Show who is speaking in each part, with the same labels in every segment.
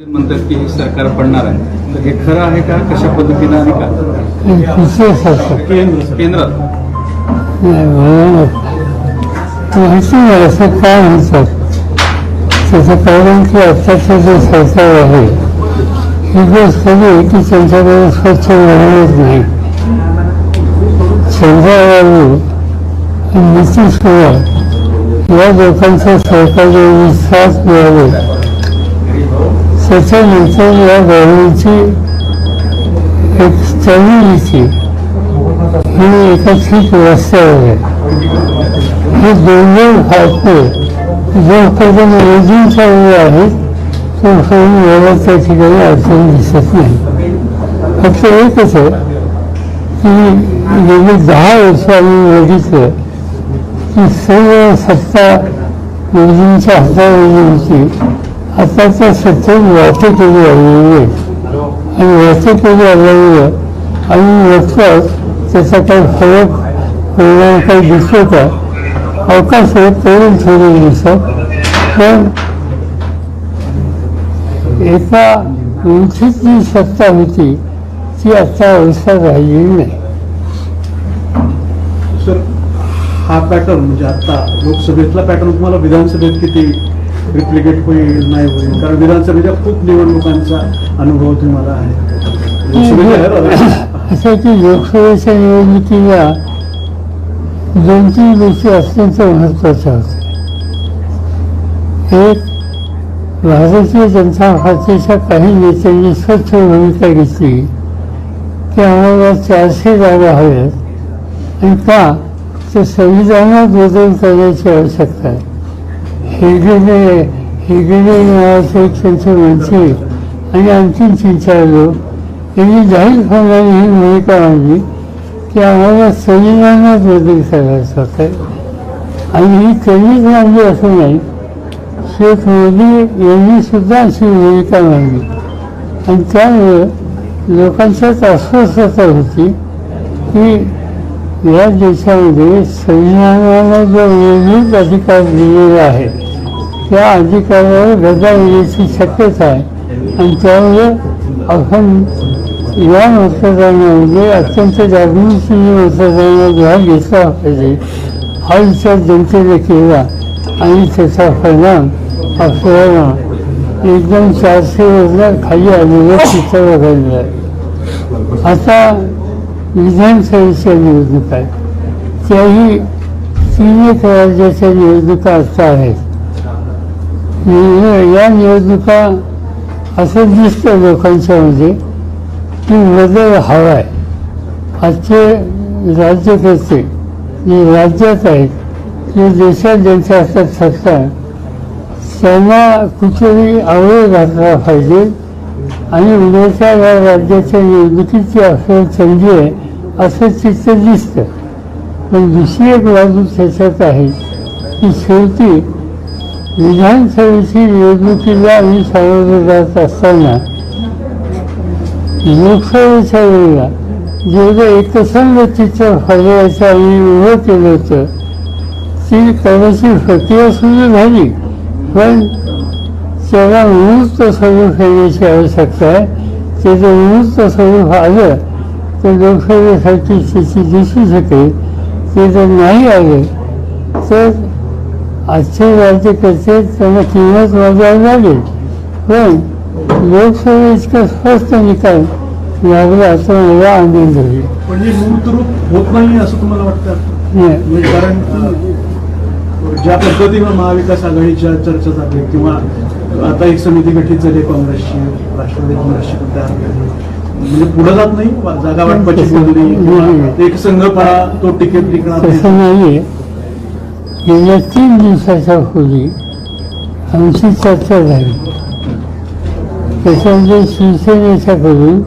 Speaker 1: म्हणतात की हे सरकार पडणार आहे. तर हे खरं आहे का? कशा पद्धतीनं आणि का?
Speaker 2: एक विशेष असं
Speaker 1: केंद्र केंद्रात
Speaker 2: नाही असं म्हणतात त्याचं कारण की आत्ताचं जे सरकार आहे ही गोष्ट खरी की त्यांच्याकडे स्वच्छ राहणच नाही. चंद्राबाबू आणि नितीश कुमार या लोकांच्या सरकारला विश्वास मिळाले. त्याच्यानंतर या गव्हर्नमेंटची एक चळवळीची ही एका ठीक रस्त्यावर आहे. हे दोन भारतीय जोपर्यंत रेजिमच्या वेळी आहेत तोपर्यंत मला त्या ठिकाणी अडचण दिसत नाही. फक्त एकच आहे की गेली दहा वर्ष आम्ही बघितलं की सर्व सत्ता रेजिमच्या हातावर होती. आता त्या सत्तेत केली आलेली आहे आणि वाहतुकीने आल्यामुळं आणि बघतो त्याचा काही फरक परिणाम काही दिसतो का अवकाश आहे तरुण थोडे दिसत पण एका उंचीत जी सत्ता होती ती आता अवस्था राहिलेली नाही
Speaker 3: सर हा पॅटर्न म्हणजे आता लोकसभेतला पॅटर्न तुम्हाला विधानसभेत किती रिप्लिकेट होईल नाही होईल. कारण विधानसभेच्या खूप निवडणुकांचा अनुभव तुम्हाला आहे.
Speaker 2: असं की लोकसभेच्या निवडणुकीला दोन तीन गोष्टी अत्यंत महत्त्वाच्या होत्या एक भारतीय जनता पार्टीच्या काही नेत्यांनी स्वच्छ भूमिका घेतली. की आम्हाला चारशे जागा हव्यात. आणि का? तर संविधानात बदल करण्याची आवश्यकता आहे. हेगडे हेगडे नावाचे एक त्यांचे माणसे आणि आणखीन तीन चार लोक जाहीर जाहीरपणाने ही भूमिका मांडली की आम्हाला संविधानात बदल करायचा होता आणि ही कधीच मांडली असं नाही शेख मोदी यांनी सुद्धा अशी भूमिका मांडली. आणि त्यामुळं लोकांच्यात अस्वस्थता होती की या देशामध्ये संविधानाला जो मूलभूत अधिकार दिलेला आहे त्या अधिकाऱ्यावर गदा येण्याची शक्यता आहे. आणि त्यामुळे आपण या मतदानामध्ये अत्यंत जागृतीने मतदानात भाग घेतला पाहिजे. हा विचार जनतेने केला आणि त्याचा परिणाम आपल्याला एकदम चारशे वरला खाली आलेलं चित्र बघायला आहे. आता विधानसभेच्या निवडणुका आहेत. त्याही तीन एक राज्याच्या निवडणुका आता आहेत. या निवडणुका असं दिसतं लोकांच्यामध्ये. की बदल हवा आहे. आजचे राज्यकर्ते जे राज्यात आहेत जे देशात ज्यांच्या असतात सत्ता त्यांना कुठेतरी आवड घातला पाहिजे. आणि उद्याच्या या राज्याच्या निवडणुकीची असं संधी आहे असं चित्र दिसतं पण दुसरी एक बाजू त्याच्यात आहे की शेवटी विधानसभेची निवडणुकीला आम्ही सामोरे जात असताना लोकसभेच्या वेळेला जेवढं एकसंध चित्र फळवायचं आम्ही उभं केलं होतं ती करण्याची प्रक्रिया सुरू झाली. पण त्याला मुहूर्त स्वरूप येण्याची आवश्यकता आहे. ते जर मूर्त स्वरूप आलं तर लोकसभेसाठी त्याची दिसू शकेल. ते जर नाही आलं तर आजचे राज्यकर्ते त्यांना किंमत मोजावी लागेल पण लोकसभा इतका स्पष्ट निकाल लागला तर मला आनंद होईल
Speaker 3: पण हे मूर्त रूप होत नाही असं तुम्हाला वाटतं. म्हणजे कारण ज्या पद्धतीनं महाविकास आघाडीच्या चर्चा झाली किंवा आता एक समिती गठीत झाली काँग्रेसची राष्ट्रवादी काँग्रेसची म्हणजे पुढे जात नाही जागा वाटपाची एक संघपणा तो टिकेट टिकणार
Speaker 2: गेल्या तीन दिवसाच्या पूर्वी आमची चर्चा झाली. त्याच्यामध्ये शिवसेनेच्याकडून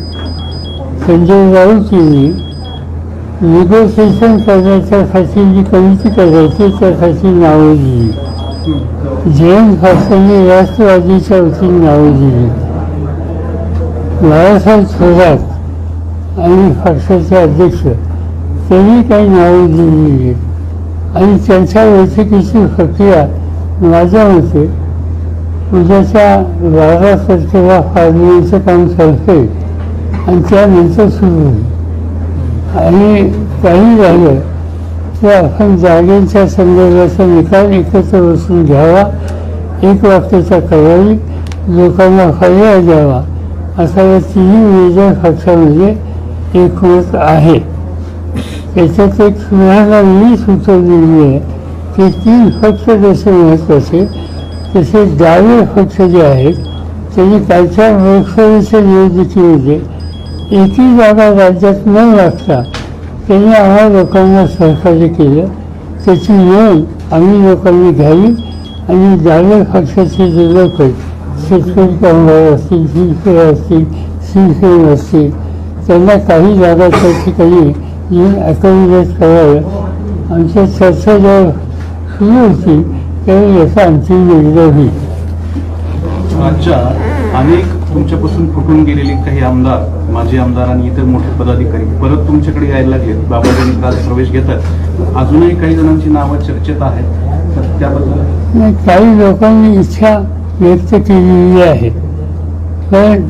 Speaker 2: संजय राऊत यांनी निगोसिएशन करण्याच्यासाठी जी कमिटी करायची त्यासाठी नावं दिली. जयंत भास्करने राष्ट्रवादीच्या वतीने नावं दिली. बाळासाहेब थोरात आणि पक्षाचे अध्यक्ष त्यांनी काही नावं दिलेली आहेत. आणि त्यांच्या बैठकीची प्रक्रिया माझ्या मते उद्याच्या बारा तारखेला फाळण्याचं काम चालते आणि त्यानंतर सुरू होईल. आणि काही झालं तर आपण जागेच्या संदर्भाचा निकाल एकत्र बसून घ्यावा एक वाक्याचा करावी लोकांना पर्याय द्यावा असा या तिन्ही मेजर पक्षामध्ये एकमत आहे. त्याच्यात एक सुधारणा मी सुचवलेली आहे की तीन पक्ष जसे महत्त्वाचे तसे डावे पक्ष जे आहेत त्यांनी कालच्या लोकसभेच्या निवडणुकीमध्ये एकही जागा राज्यात न लागता त्यांनी आम्हा लोकांना सहकार्य केलं त्याची नोंद आम्ही लोकांनी घ्यावी आणि डावे पक्षाचे जे लोक आहेत शेतकरी कामगार असतील शिवसेना असतील शिवसेना असतील त्यांना काही जागा त्या ठिकाणी येऊन अकोमोडेट करावं आमच्या चर्चा जेव्हा सुरू होती त्यावेळी याचा अंतिम निर्णय होईल
Speaker 1: राज्यात अनेक तुमच्यापासून फुटून गेलेले काही आमदार माजी आमदार आणि इतर मोठे पदाधिकारी परत तुमच्याकडे यायला लागलेत बाबाजांनी काल प्रवेश घेतात. अजूनही काही जणांची नावं चर्चेत आहेत तर त्याबद्दल?
Speaker 2: काही लोकांनी इच्छा व्यक्त केलेली आहे. पण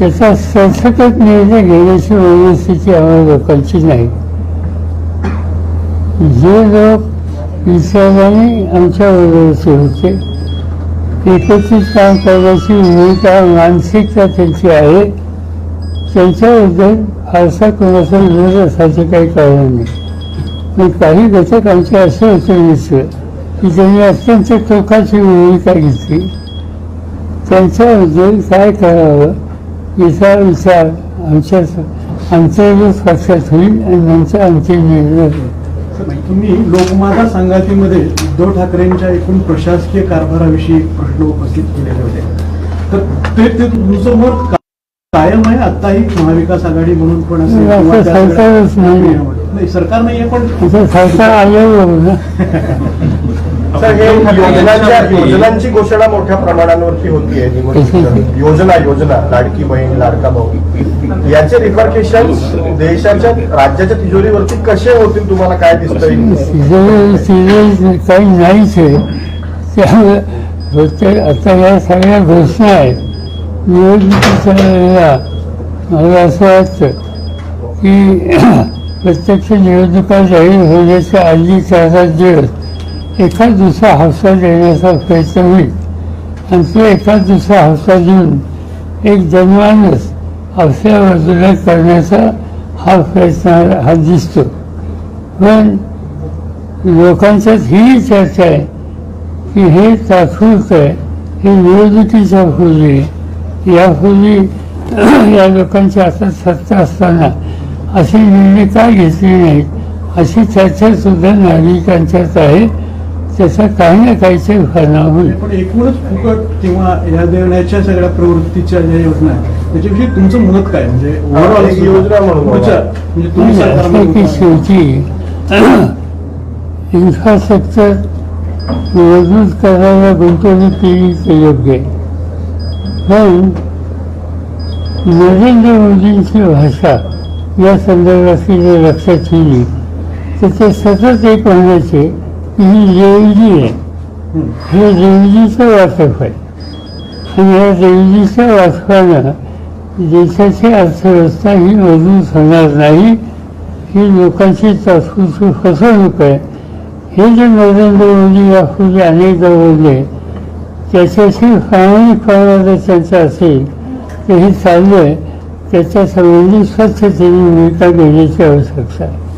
Speaker 2: त्याचा संसदेत निर्णय घेण्याची व्यवस्थेची आम्हाला लोकांची नाही. जे लोक विचाराने आमच्या बरोबरचे होते एकत्रित काम करण्याची भूमिका मानसिकता त्यांची आहे त्यांच्याबद्दल फारसा कोणाचा विरोध असायचं काही कारण नाही. पण काही घटक आमचे असे होते मित्र की त्यांनी अत्यंत टोकाची भूमिका घेतली. त्यांच्याबद्दल काय करावं? याचा विचार. आमच्या अंतर्गत पक्षात होईल आणि नंतर होईल.
Speaker 3: तुम्ही लोकमाता संघातीमध्ये उद्धव ठाकरेंच्या एकूण प्रशासकीय कारभाराविषयी प्रश्न उपस्थित केलेले होते. तर ते ते तुमचं मत कायम आहे आताही महाविकास आघाडी म्हणून पण असेल
Speaker 2: नाही,
Speaker 3: सरकार नाहीये पण
Speaker 2: सरकार आल्यावर
Speaker 4: योजनांची घोषणा मोठ्या प्रमाणावरती होतीये योजना योजना लाडकी बहीण लाडका भाऊ. याचे रिपरकेशन देशाच्या राज्याच्या तिजोरीवरती कसे होतील तुम्हाला काय दिसतंय?
Speaker 2: काही नाहीच आहे. त्यामुळे आता या सगळ्या घोषणा आहेत. निवडणुकीच्या मला असं वाटतं की प्रत्यक्ष निवडणुका जाहीर होण्याच्या आधी चार पाच दिवस एका दुसरा हौसा देण्याचा प्रयत्न होईल. आणि तो एखाद दुसरा हौसा देऊन एक जनमानस आपल्या बाजूला करण्याचा हा प्रयत्न हा दिसतो. पण लोकांच्यात ही चर्चा आहे की हे तात्पुरतं आहे हे निवडणुकीच्या पूर्वी यापूर्वी या लोकांच्या हातात सत्ता असताना असे निर्णय का घेतले नाहीत अशी चर्चा सुद्धा नागरिकांच्यात आहे. त्याचा काही ना काहीतरी परिणाम होईल.
Speaker 3: पण एकूणच फुकट किंवा या देण्याच्या सगळ्या प्रवृत्तीच्या ज्या योजना आहेत त्याच्याविषयी तुमचं मत काय? म्हणजे
Speaker 4: योजना म्हणून
Speaker 3: म्हणजे
Speaker 2: की शेवटी इन्फ्रास्ट्रक्चर मजबूत करायला गुंतवणूक केली ते योग्य आहे. पण नरेंद्र मोदींची भाषा या संदर्भात जर लक्षात ठेवली. तर ते सतत एक म्हणायचे ही देवजी आहे.
Speaker 3: हे
Speaker 2: देवजीचं वाटप आहे आणि या देवजीच्या वाटपानं देशाची अर्थव्यवस्था ही मजबूत होणार नाही. ही लोकांची तात्पुरती फसवणूक आहे. हे जे नरेंद्र मोदी यापूर्वी अनेकदा बोलले त्याच्याशी प्रामाणिकपणा जर त्यांचा असेल तर हे चालू आहे. त्याच्या संबंधी स्वच्छतेने भूमिका घेण्याची आवश्यकता आहे.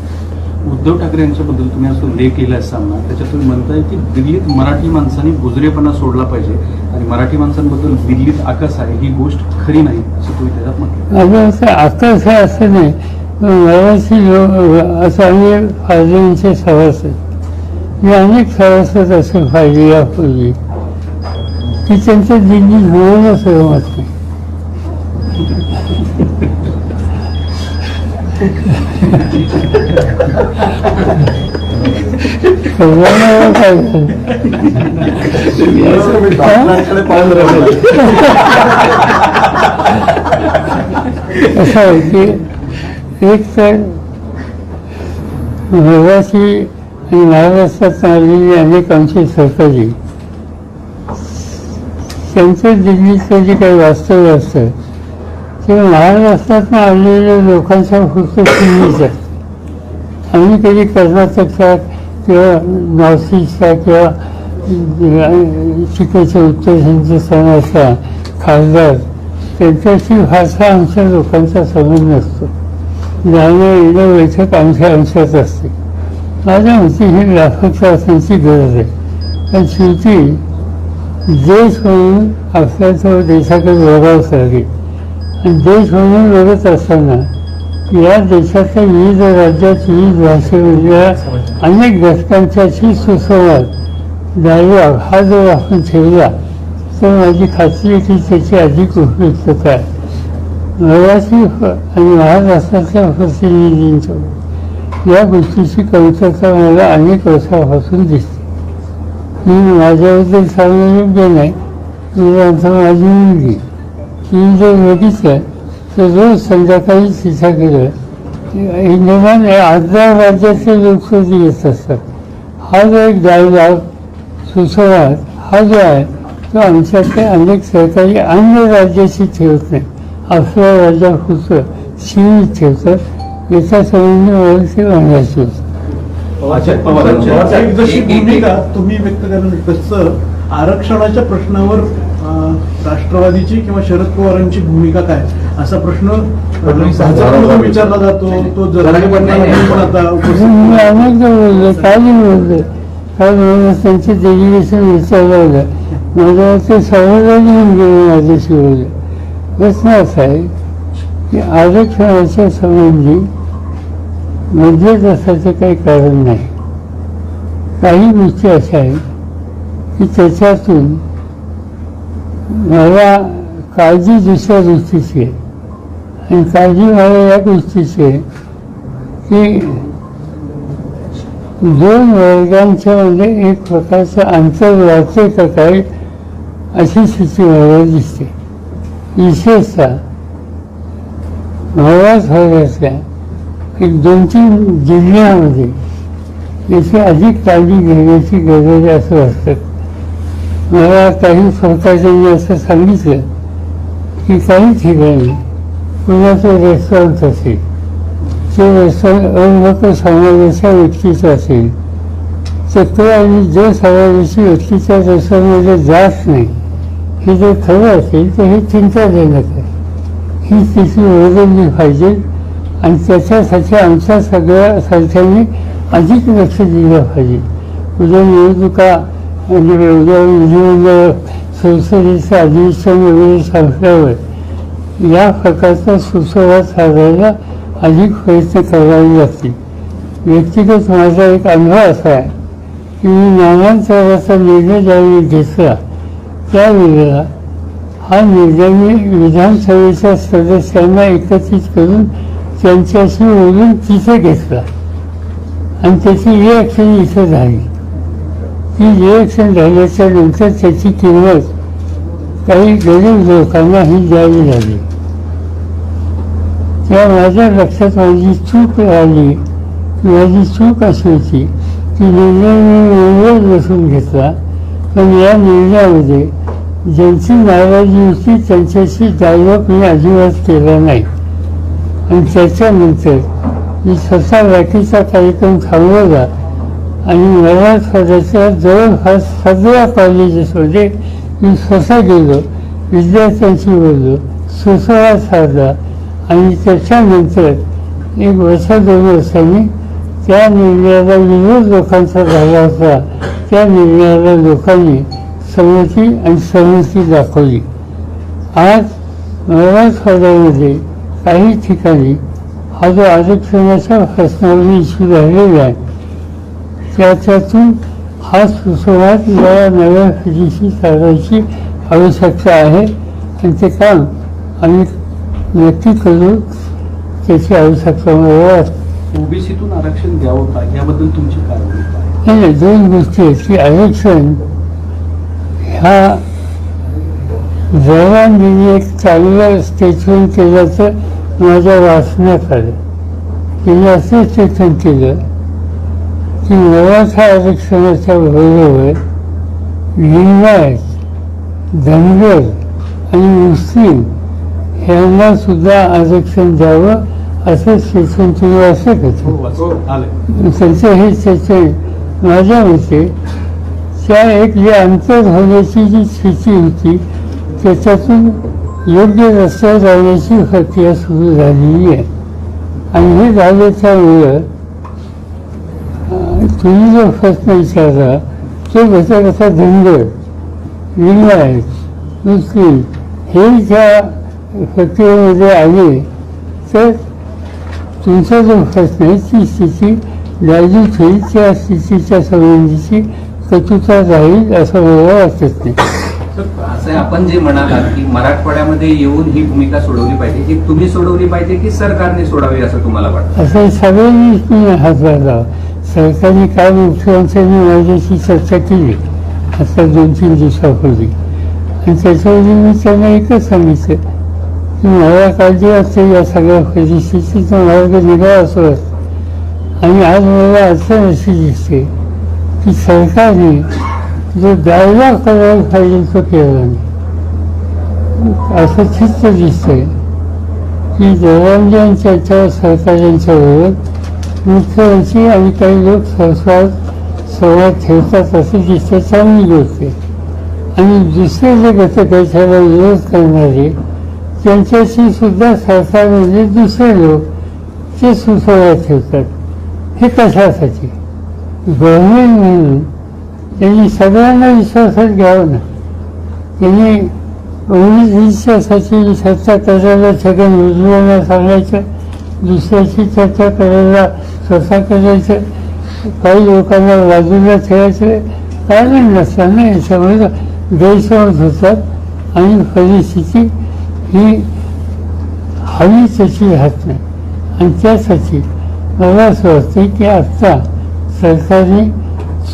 Speaker 1: उद्धव ठाकरे यांच्याबद्दल तुम्ही असं लेख केला सामना. त्याच्यात तुम्ही म्हणताय की दिल्लीत मराठी माणसांनी गुजरेपणा सोडला पाहिजे आणि मराठी माणसांबद्दल दिल्लीत आकस आहे ही गोष्ट खरी नाही असं तुम्ही त्याच्यात म्हटलं
Speaker 2: असं आहे असं नाही. मराठी लोक असं अनेक फायद्यांचे सभासद मी अनेक सभासद असे फायदे यापूर्वी. की त्यांचं दिल्लीत होऊनच सहमत नाही असं आहे की एक तर मराठी आणि महाराष्ट्रात चाललेली अनेक आमची सहकारी त्यांचं दिल्लीचं जे काही वास्तव्य असतं ते महाराष्ट्रातून आलेल्या लोकांच्या फक्त फिरणीच आम्ही कधी कर्नाटकचा किंवा नॉर्थ ईस्टचा किंवा तिकडच्या उत्तर हिंदुस्थानाचा खासदार त्यांच्याशी भाषा आमच्या लोकांचा संबंध नसतो. जाणं येणं बैठक आमच्या अंशात असते. माझ्या मते ही व्यापक असण्याची गरज आहे. पण शेवटी देश म्हणून आपल्या तो देशाकडे बघावंच लागेल. आणि देश म्हणून बघत असताना या देशातल्या विविध राज्यात विविध भाषेमधल्या अनेक घटकांच्याशी सुसंवाद डायलॉग हा जर आपण ठेवला तर माझी खात्री आहे की त्याची अधिक उपयुक्तता आहे. मराठी आणि महाराष्ट्रातल्या प्रतिनिधींचं या गोष्टीची कमतरता मला अनेक वर्षापासून दिसते. मी माझ्याबद्दल सांगणं योग्य नाही मी माझी मुलगी ती जर बघितलं तर रोज संध्याकाळी तिच्याकडं इंडियन आजच्या राज्यातले लोक कधी येत असतात हा जो एक डायलॉग सुसंवाद हा जो आहे तो आमच्याकडे अनेक सहकारी अन्य राज्याशी ठेवत नाही आपल्या राज्यापुरतं सीमित ठेवतात याच्या संबंधी मला ते म्हणायचं होतं
Speaker 3: जशी भूमिका तुम्ही व्यक्त करा तसं आरक्षणाच्या प्रश्नावर राष्ट्रवादीची किंवा शरद पवारांची भूमिका काय? असा प्रश्न विचारला जातो तो
Speaker 2: त्यांचे डेलिगेशन विचारलं होतं माझ्या ते गेले माझ्याशी बोलले प्रश्न असा आहे की आरक्षणाच्या संबंधी असायचं काही कारण नाही. काही गोष्टी अशा आहेत की त्याच्यातून मला काळजी दुसऱ्या गोष्टीची आहे. आणि काळजी मला या गोष्टीची आहे की दोन वर्गांच्या मध्ये एक प्रकारचं अंतर वाढते का काय अशी स्थिती मला दिसते. विशेषतः महाराज भागातल्या एक दोन तीन जिल्ह्यामध्ये याची अधिक काळजी घेण्याची गरज आहे असं वाटतं. मला काही सरकारच्यांनी असं सांगितलं. की काही ठिकाणी पुण्याचं रेस्टॉरंट असेल ते रेस्टॉरंट अविभक्त समाजाच्या व्यक्तीचं असेल. चक्र आणि जो समाजाची व्यक्तीच्या रेस्टॉरंटमध्ये जात नाही हे जर खरं असेल तर हे चिंताजनक आहे. ही स्थिती ओळखली पाहिजे आणि त्याच्यासाठी आमच्या सगळ्या सारख्यांनी अधिक लक्ष दिलं पाहिजे. उद्या निवडणुका म्हणजे रोजगार उद्योग संसदेचं अधिवेशन वगैरे संपल्यावर या प्रकारचा सुसंवाद साधायला अधिक प्रयत्न करावे लागतील व्यक्तिगत माझा एक अनुभव असा आहे की मी नामांतराचा निर्णय ज्यावेळी घेतला त्यावेळेला हा निर्णय मी विधानसभेच्या सदस्यांना एकत्रित करून त्यांच्याशी बोलून तिथे घेतला आणि त्याची रिॲक्शन इथं झाली ती इलेक्शन झाल्याच्यानंतर त्याची किंमत काही गरीब लोकांना ही द्यावी लागली. त्या माझ्या लक्षात माझी चूक राहिली माझी चूक अशी होती की निर्णय मी वेळेवर बसून घेतला. पण या निर्णयामध्ये ज्यांची नाराजी होती त्यांच्याशी डायलॉग मी अजिबात केला नाही. आणि त्याच्यानंतर मी स्वतः राखीचा कार्यक्रम थांबवला. आणि मराठवाड्याच्या जवळपास सगळ्या कॉलेजेसमध्ये मी स्वतः गेलो. विद्यार्थ्यांशी बोललो. सुसंवाद साधला. आणि त्याच्यानंतर एक वर्ष दोन वर्षांनी त्या निर्णयाला विरोध लोकांचा झाला होता. त्या निर्णयाला लोकांनी संमती आणि सहमती दाखवली. आज मराठवाड्यामध्ये काही ठिकाणी हा जो आरक्षणाच्या प्रश्नावर इश्यू राहिलेला आहे त्याच्यातून हा सुसंवाद या नव्या पिढीशी साधायची आवश्यकता आहे. आणि ते काम आम्ही नक्की करू त्याची आवश्यकता मला वाटते
Speaker 1: ओबीसीतून आरक्षण द्यावं का? याबद्दल तुमची काय
Speaker 2: नाही नाही, दोन गोष्टी आहेत की आरक्षण ह्या जवानी एक चांगलं स्टेटमेंट केल्याचं माझ्या वाचण्यात आलं त्यांनी असं स्टेटमेंट केलं. की मराठा आरक्षणाच्या बरोबर लिंगायत धनगर आणि मुस्लिम ह्यांना सुद्धा आरक्षण द्यावं असं शिक्षण तुम्ही असं
Speaker 1: हो, वाच- आलंय.
Speaker 2: त्यांचं हे चर्चा माझ्या मते त्या एक जी अंतर होण्याची जी स्थिती होती त्याच्यातून योग्य रस्त्यावर जाण्याची प्रक्रिया सुरू झालेली आहे आणि हे झालं त्यामुळं तुम्ही जो प्रश्न विचारला तो घटक असा धनगर लिंगायत मुस्लिम हे ज्या प्रक्रियेमध्ये आले तर तुमचा जो प्रश्न आहे ती स्थिती नाजूक होईल त्या स्थितीच्या संबंधीची कटुता राहील असं मला वाटत नाही.
Speaker 5: असं आपण जे म्हणालात की मराठवाड्यामध्ये येऊन ही भूमिका सोडवली पाहिजे ही तुम्ही सोडवली पाहिजे की सरकारने सोडावी असं तुम्हाला वाटतं?
Speaker 2: असं सगळ्यांनी मी हातभार सरकारने सरकारी काल मुख्यमंत्र्यांनी माझ्याशी चर्चा केली आता दोन तीन दिवसापूर्वी. आणि त्याच्यावरून मी त्यांना एकच सांगितलं की मला काळजी असते या सगळ्या परिस्थितीचा मार्ग निघावा असो आणि आज मला अडचण अशी दिसते की सरकारने जो द्यायला करायला पाहिजे तो केला नाही. असं चित्र दिसतंय की देवांजन चर्चा सरकारांच्याबरोबर मुख्यमंत्री आणि काही लोक संस्कार संवाद ठेवतात असे दिसते चांगली गोष्ट आहे. आणि दुसरे जे घटक आहेत त्याला विरोध करणारे त्यांच्याशी सुद्धा सरकारमध्ये दुसरे लोक ते सुसंवाद ठेवतात. हे कशासाठी? गव्हर्नमेंट म्हणून त्यांनी सगळ्यांना विश्वासात घ्यावं ना. त्यांनी ओळीच विश्वासाची चर्चा करायला छगन योजनांना सांगायचं? दुसऱ्याची चर्चा करायला स्वतः करायचं काही लोकांना बाजूला ठेवायचं कारण नसताना याच्यामुळे गैरसमज होतात. आणि परिस्थिती ही हवी तशी राहत नाही. आणि त्यासाठी मला असं वाटतं की आत्ता सरकारने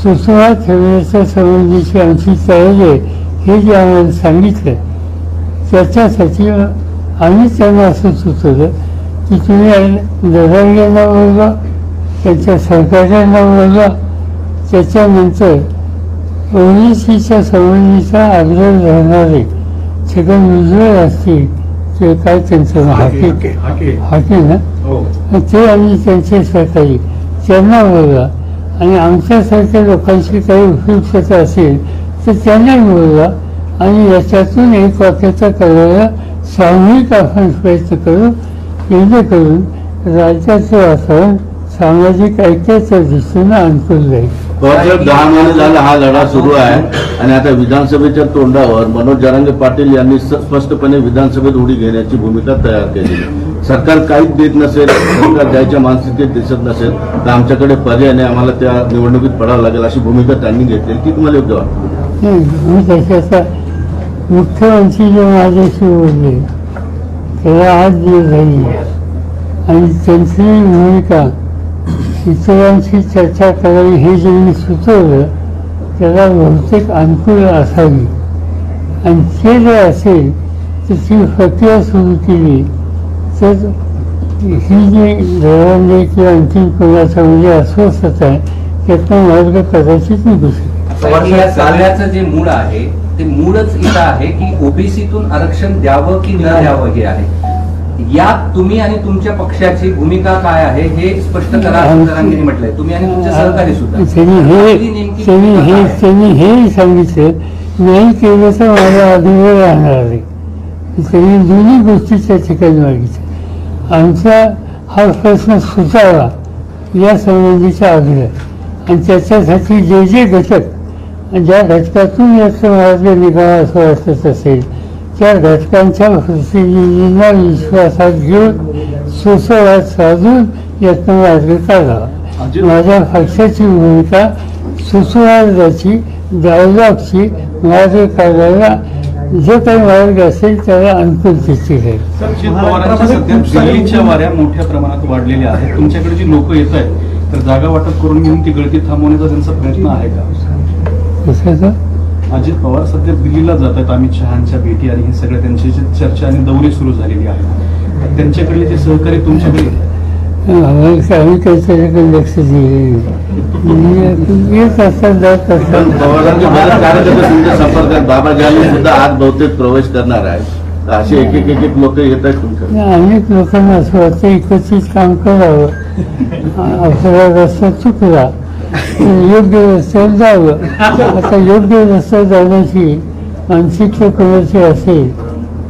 Speaker 2: सुचवा ठेवण्याच्या संबंधीची आमची तयारी आहे हे जे आम्हाला सांगितलं त्याच्यासाठी आम्ही त्यांना असं सुचवलं की तुम्ही दरांग्यांना बोलवा त्यांच्या सहकार्यांना बोलवा त्याच्यानंतर ओबीसीच्या संबंधीचा आग्रह राहणारे छगन भुजबळ असतील ते काय त्यांचं? हाके
Speaker 1: हाके.
Speaker 2: ना
Speaker 1: हो.
Speaker 2: ते आणि त्यांचे सहकारी त्यांना बोलवा आणि आमच्यासारख्या लोकांची काही उपयुक्तता असेल तर त्यांनाही बोलवा आणि याच्यातून एक वाक्यता करायला सामूहिक आपण प्रयत्न करू जेणेकरून राज्याचं वातावरण सामाजिक ऐक्याच्या दृष्टीनं अनुकूल राहील.
Speaker 6: पवारसाहेब दहा महिने झाला हा लढा सुरू आहे आणि आता विधानसभेच्या तोंडावर मनोज जरांगे पाटील यांनी स्पष्टपणे विधानसभेत उडी घेण्याची भूमिका तयार केली. सरकार काहीच देत नसेल सरकार द्यायच्या मानसिकतेत दिसत नसेल तर आमच्याकडे पर्याय नाही आम्हाला त्या निवडणुकीत पडावं लागेल अशी भूमिका त्यांनी घेतली ती तुम्हाला योग्य वाटते?
Speaker 2: मी त्याच्याचा मुख्यमंत्री जे माझ्याशी बोलले त्याला झाली आणि त्यांची भूमिका इतरांशी चर्चा करावी हे जे मी सुचवलं त्याला बहुतेक अनुकूल असावी. आणि ते जर असेल तर ती प्रक्रिया सुरू केली तर ही जी धोरणे किंवा आणखी कोणाचा म्हणजे अस्वस्थता आहे त्यातनं मार्ग कदाचित निघू शकेल.
Speaker 5: जे मूळ आहे ते मूळच इथं आहे की ओबीसीतून आरक्षण द्यावं की न द्यावं हे आहे? यात तुम्ही आणि तुमच्या पक्षाची भूमिका काय आहे हे स्पष्ट करा असं जरांगेंनी म्हटलंय. तुम्ही आणि तुमचे सहकारी सुद्धा.
Speaker 2: त्यांनी हे हे सांगितलं नाही केलं तर माझा अभिमान राहणार नाही त्यांनी दोन्ही गोष्टी त्या ठिकाणी मागितल्या. आमचा हा प्रश्न सुटावा या संबंधीचा आग्रह. आणि त्याच्यासाठी जे जे घटक ज्या घटकातून याचा मार्ग निघावा असं वाटत असेल त्या घटकांच्या प्रतिनिधींना विश्वासात घेऊन सुसंवाद साधून यातनं मार्ग काढावा माझ्या पक्षाची भूमिका सुसंवादाची डायलॉगची मार्ग काढायला जो काही मार्ग असेल त्याला अनुकूलतेची
Speaker 1: दिल्लीच्या वाऱ्या मोठ्या प्रमाणात वाढलेल्या आहेत. तुमच्याकडे जी लोक येत आहेत तर जागा वाटप करून घेऊन ती गळती थांबवण्याचा त्यांचा प्रयत्न आहे का?
Speaker 2: कशाचा
Speaker 1: अजित पवार सध्या दिल्लीला जात आहेत. अमित शहांच्या भेटी आणि हे सगळं त्यांची जी चर्चा आणि दौरे सुरू झालेली आहे त्यांच्याकडले जे सहकारी तुमच्याकडे.
Speaker 2: आम्ही त्याच्याकडे लक्ष दिले येत असतात जात असतात
Speaker 6: संपर्कात बाबाजी आम्ही सुद्धा आज बहुतेक प्रवेश करणार आहे असे एक एक एक लोक येत आहेत तुमच्या
Speaker 2: अनेक लोकांना असं वाटतं एकत्रित काम करावं. आपला रस्ता चुकला. योग्य रस्त्यावर जावं आता योग्य रस्त्यावर जाण्याची मानसिकता कोणाची असेल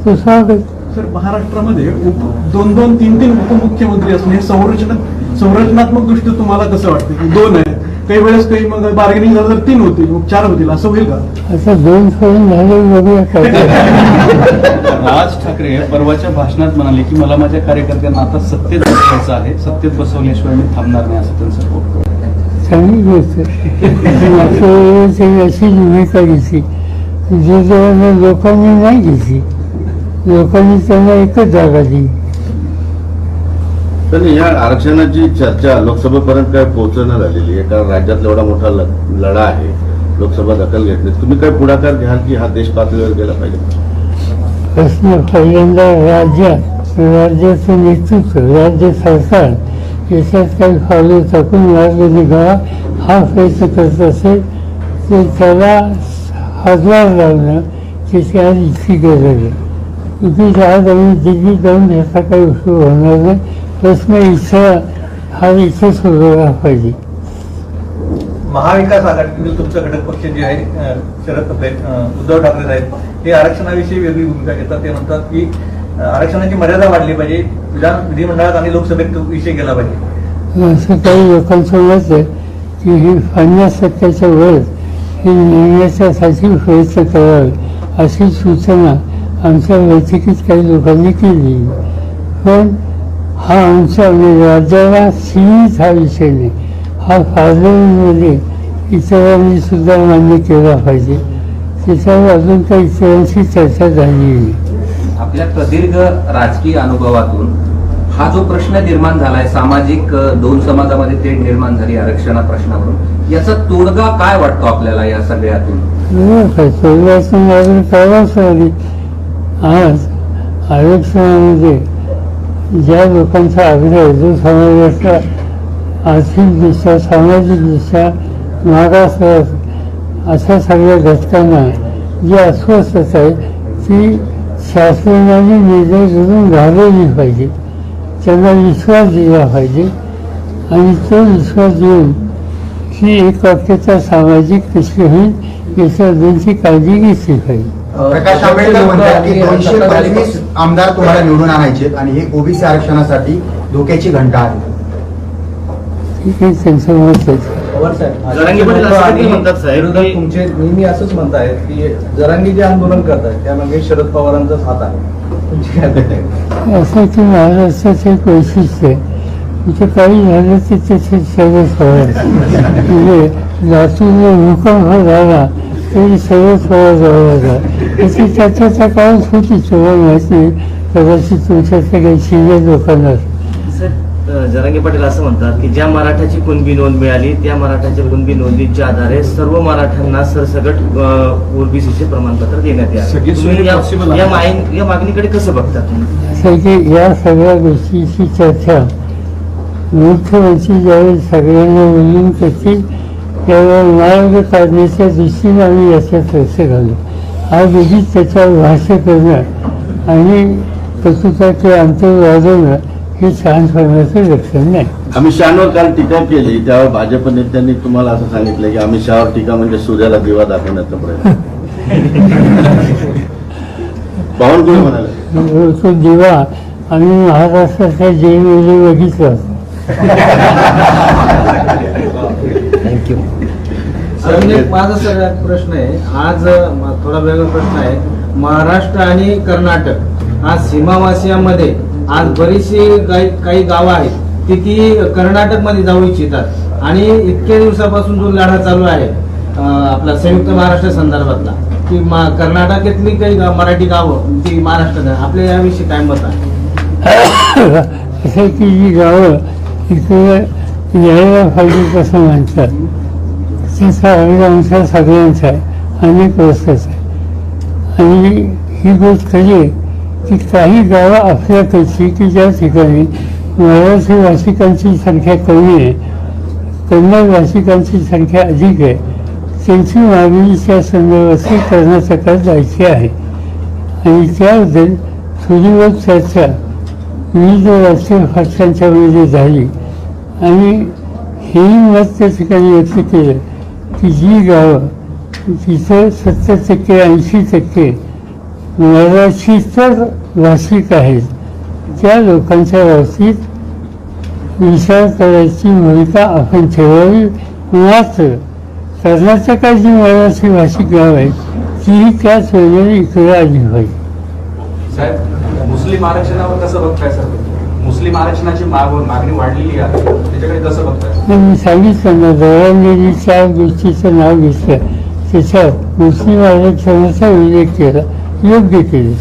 Speaker 2: तर स्वागत.
Speaker 3: सर महाराष्ट्रामध्ये उप दोन दोन तीन तीन उपमुख्यमंत्री असून हे संरचना संरचनात्मक दृष्ट्या तुम्हाला कसं वाटतं? की दोन आहे. काही वेळेस काही मग बार्गेनिंग झालं तर तीन होतील मग चार होतील असं होईल का?
Speaker 2: आता दोन सोडून झाले बघूया
Speaker 1: राज ठाकरे परवाच्या भाषणात म्हणाले की मला माझ्या कार्यकर्त्यांना आता सत्तेत बसवायचं आहे. सत्तेत बसवल्याशिवाय मी थांबणार नाही असं त्यांचं.
Speaker 2: चांगली गोष्ट अशी भूमिका घेतली जी जवळ लोकांनी नाही घेतली लोकांनी त्यांना एकच जागा दिली
Speaker 6: पण या आरक्षणाची चर्चा लोकसभेपर्यंत काय पोहोचणं झालेली आहे? कारण राज्यातला एवढा मोठा लढा आहे लोकसभा दखल घेतली तुम्ही काय पुढाकार घ्याल की हा देश पातळीवर गेला पाहिजे?
Speaker 2: प्रश्न पहिल्यांदा राज्यात राज्याचं नेतृत्व राज्य सरकार याच्यात काही फावले टाकून लागले निघावा हा प्रयत्न करत असेल तर त्याला हातभार लावणं त्याची आज इतकी गरज आहे. इथे जहाज आम्ही दिल्ली जाऊन ह्याचा काही उपयोग होणार नाही प्रश्न इथं हा इथं सोडवला पाहिजे.
Speaker 7: महाविकास आघाडीतील तुमचा घटक पक्ष जे आहे शरद उद्धव ठाकरे साहेब हे आरक्षणाविषयी वेगळी भूमिका घेतात. ते म्हणतात की आरक्षणाची मर्यादा वाढली पाहिजे. विधान विधिमंडळात आणि लोकसभेत विषय गेला पाहिजे.
Speaker 2: असं काही लोकांचं मत आहे की ही पन्नास टक्क्याच्या वर ही नेण्याच्यासाठी प्रयत्न करावे अशी सूचना आमच्या बैठकीत काही लोकांनी केली. पण हा आमच्या म्हणजे राज्याला सीमित हा विषय नाही. हा पार्लमेंटमध्ये इतरांनी सुद्धा मान्य केला पाहिजे. त्याच्यावर अजून काही इतरांशी चर्चा झाली नाही.
Speaker 5: आपल्या प्रदीर्घ राजकीय अनुभवातून हा जो प्रश्न निर्माण झालाय सामाजिक दोन समाजामध्ये तेढ निर्माण झाली आरक्षणा प्रश्नावरून याचा तोडगा काय वाटतो आपल्याला या सगळ्यातून?
Speaker 2: सोडवायचं आज आरक्षणामध्ये ज्या लोकांचा आग्रह जो समाजाचा आर्थिकदृष्ट्या सामाजिकदृष्ट्या मागास अशा सगळ्या घटकांना जी अस्वस्थता आहे ती शासनाने निर्णय करून घालवली पाहिजे. त्यांना विश्वास दिला पाहिजे. आणि तो विश्वास देऊन ही एक वाक्यता सामाजिक कशी होईल याच्या दोनची काळजी घेतली पाहिजे.
Speaker 8: प्रकाश आंबेडकर म्हणतात की दोनशे पंचवीस आमदार तुम्हाला निवडून आणायचे आणि हे ओबीसी आरक्षणासाठी धोक्याची घंटा आहे.
Speaker 2: आहे त्यांचं मत आहे.
Speaker 6: जरांगे पाटील असं देखील म्हणतात, साहेब,
Speaker 7: विरोधक
Speaker 6: की-
Speaker 7: तुमचे नेहमी असंच म्हणतायत की जरांगी जे आंदोलन करतात त्यामागे शरद पवारांचाच हात आहे. तुमची काय मत आहे?
Speaker 2: असं की महाराष्ट्राचं एक वैशिष्ट्य आहे. तिथे काही झालं ते त्याचे शरद पवार म्हणजे लातूरला भूकंप झाला तरी शरद पवार जवळ होता. त्याची चर्चा त्या काळात होती तुम्हाला माहीत कदाचित तुमच्यातल्या काही सिनियर लोकांना.
Speaker 9: जरांगे पाटील असं म्हणतात की ज्या मराठाची कुणबी नोंद मिळाली त्या मराठाच्या कुणबी नोंदीच्या आधारे सर्व मराठ्यांना सरसकट ओबीसीचे प्रमाणपत्र देण्यात यावे. या- मागणीकडे कसं बघता तुम्ही?
Speaker 2: असं की या सगळ्या गोष्टीची चर्चा. मुख्यमंत्री ज्यावेळी सगळ्यांना बोलून करतील त्यावेळेला मार्ग काढण्याच्या दृष्टीने आम्ही याच्यात लक्ष घालू. आज उगीच त्याच्यावर भाष्य करणं आणि प्रकृताचे अंतर वाढवणं हे करण्याचं लक्षण नाही.
Speaker 6: अमित शहावर काल टीका केली त्यावर भाजप नेत्यांनी तुम्हाला असं सांगितलं की अमित शहावर टीका म्हणजे सूर्याला दिवा दाखवण्याचा प्रयत्न. बावनकुळे म्हणाले?
Speaker 2: तो दिवा आम्ही महाराष्ट्राच्या जेलमध्ये बघितलं.
Speaker 7: अजून एक माझा सगळ्यात प्रश्न आहे आज थोडा वेगळा प्रश्न आहे महाराष्ट्र आणि कर्नाटक आज सीमावासियांमध्ये आज बरीचशी काही काही गावं आहेत ती ती कर्नाटकमध्ये जाऊ इच्छितात. आणि इतक्या दिवसापासून जो लढा चालू आहे आपला संयुक्त महाराष्ट्र संदर्भातला की मा- कर्नाटकातली काही गाव- मराठी गावं ती महाराष्ट्रात आहे. आपल्या याविषयी काय मत आहे?
Speaker 2: असं की जी गावं इकडे यायला पाहिजे असं म्हणतात. त्याचा अर्थ सगळ्यांचा आहे. अनेक वर्षाचा आहे. आणि ही गोष्ट खरी आहे की काही गावं आपल्याकडची की ज्या ठिकाणी मराठी वासिकांची संख्या कमी आहे कन्नड वासिकांची संख्या अधिक आहे त्यांची मागणी त्या संदर्भातली कर्नाटकात जायची आहे. आणि त्याबद्दल थोडीवर चर्चा विविध राष्ट्रीय पक्षांच्यामध्ये झाली. आणि हेही मत त्या ठिकाणी व्यक्त केलं की जी गावं तिथं सत्तर टक्के ऐंशी टक्के मराठीतर भाषिक आहेत त्या लोकांच्या बाबतीत विचार करायची भूमिका आपण ठेवावी मात्र कर्नाटकात जी मराठी भाषिक गाव आहेत तीही त्याच वेळेला इकडे आली पाहिजे
Speaker 1: मुस्लिम आरक्षणावर कसं बघताय सर? मुस्लिम आरक्षणाची माग मागणी वाढलेली आहे. त्याच्याकडे कसं बघताय?
Speaker 2: मी सांगितलं ना चार गोष्टीचं नाव घेतलं. त्याच्यात मुस्लिम आरक्षणाचा उल्लेख केला. योग्य केले.